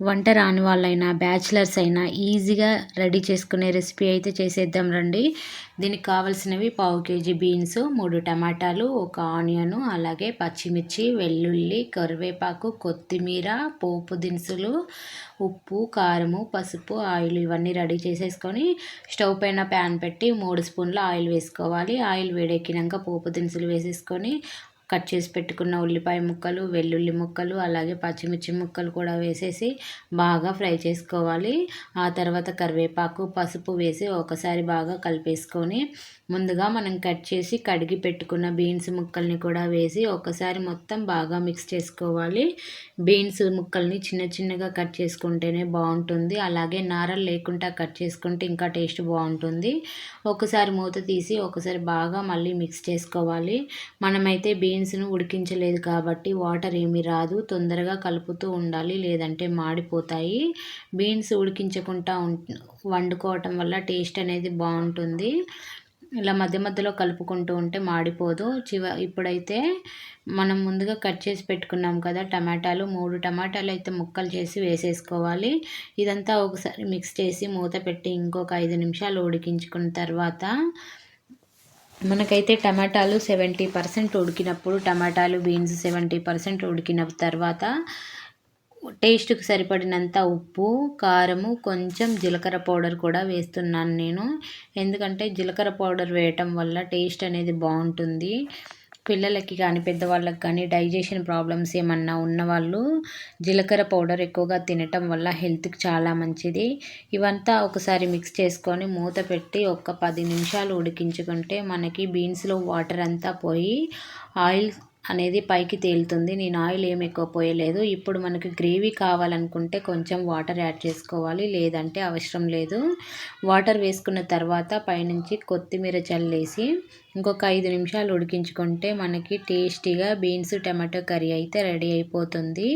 వంట రాని వాళ్ళైనా బ్యాచిలర్స్ అయినా ఈజీగా రెడీ చేసుకునే రెసిపీ అయితే చేసేద్దాం రండి. దీనికి కావాల్సినవి పావు కేజీ బీన్స్ మూడు టమాటాలు ఒక ఆనియను అలాగే పచ్చిమిర్చి వెల్లుల్లి కరివేపాకు కొత్తిమీర పోపు దినుసులు ఉప్పు కారము పసుపు ఆయిల్ ఇవన్నీ రెడీ చేసేసుకొని స్టవ్ పైన ప్యాన్ పెట్టి మూడు స్పూన్ల ఆయిల్ వేసుకోవాలి. ఆయిల్ వేడెక్కినాక పోపు దినుసులు వేసేసుకొని కట్ చేసి పెట్టుకున్న ఉల్లిపాయ ముక్కలు వెల్లుల్లి ముక్కలు అలాగే పచ్చిమిర్చి ముక్కలు కూడా వేసేసి బాగా ఫ్రై చేసుకోవాలి. ఆ తర్వాత కరివేపాకు పసుపు వేసి ఒకసారి బాగా కలిపేసుకొని ముందుగా మనం కట్ చేసి కడిగి పెట్టుకున్న బీన్స్ ముక్కల్ని కూడా వేసి ఒకసారి మొత్తం బాగా మిక్స్ చేసుకోవాలి. బీన్స్ ముక్కల్ని చిన్న చిన్నగా కట్ చేసుకుంటేనే బాగుంటుంది. అలాగే నారలు లేకుండా కట్ చేసుకుంటే ఇంకా టేస్ట్ బాగుంటుంది. ఒకసారి మూత తీసి ఒకసారి బాగా మళ్ళీ మిక్స్ చేసుకోవాలి. మనమైతే బీన్స్ బీన్స్ను ఉడికించలేదు కాబట్టి వాటర్ ఏమీ రాదు. తొందరగా కలుపుతూ ఉండాలి. లేదంటే మాడిపోతాయి. బీన్స్ ఉడికించకుండా వండుకోవటం వల్ల టేస్ట్ అనేది బాగుంటుంది. ఇలా మధ్య మధ్యలో కలుపుకుంటూ ఉంటే మాడిపోదు. చివ ఇప్పుడైతే మనం ముందుగా కట్ చేసి పెట్టుకున్నాం కదా టమాటాలు. మూడు టమాటాలు అయితే ముక్కలు చేసి వేసేసుకోవాలి. ఇదంతా ఒకసారి మిక్స్ చేసి మూత పెట్టి ఇంకొక ఐదు నిమిషాలు ఉడికించుకున్న తర్వాత మనకైతే టమాటాలు సెవెంటీ పర్సెంట్ ఉడికినప్పుడు టమాటాలు బీన్స్ సెవెంటీ పర్సెంట్ ఉడికిన తర్వాత టేస్ట్కి సరిపడినంత ఉప్పు కారము కొంచెం జీలకర్ర పౌడర్ కూడా వేస్తున్నాను నేను. ఎందుకంటే జీలకర్ర పౌడర్ వేయటం వల్ల టేస్ట్ అనేది బాగుంటుంది. పిల్లలకి కానీ పెద్దవాళ్ళకి కానీ డైజెషన్ ప్రాబ్లమ్స్ ఏమన్నా ఉన్నవాళ్ళు జీలకర్ర పౌడర్ ఎక్కువగా తినటం వల్ల హెల్త్కి చాలా మంచిది. ఇవంతా ఒకసారి మిక్స్ చేసుకొని మూత పెట్టి ఒక పది నిమిషాలు ఉడికించుకుంటే మనకి బీన్స్లో వాటర్ అంతా పోయి ఆయిల్ అనేది పైకి తేలుతుంది. నేను ఆయిల్ ఏమి ఎక్కువ పోయలేదు. ఇప్పుడు మనకి గ్రేవీ కావాలనుకుంటే కొంచెం వాటర్ యాడ్ చేసుకోవాలి. లేదంటే అవసరం లేదు. వాటర్ వేసుకున్న తర్వాత పైనుంచి కొత్తిమీర చల్లేసి ఇంకొక ఐదు నిమిషాలు ఉడికించుకుంటే మనకి టేస్టీగా బీన్స్ టమాటో కర్రీ అయితే రెడీ అయిపోతుంది.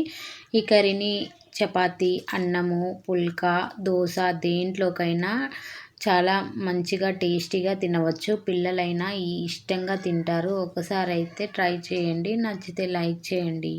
ఈ కర్రీని చపాతి అన్నము పుల్కా దోశ దేంట్లోకైనా చాలా మంచిగా టేస్టీగా తినవచ్చు. పిల్లలైనా ఇష్టంగా తింటారు. ఒకసారి అయితే ట్రై చేయండి. నచ్చితే లైక్ చేయండి.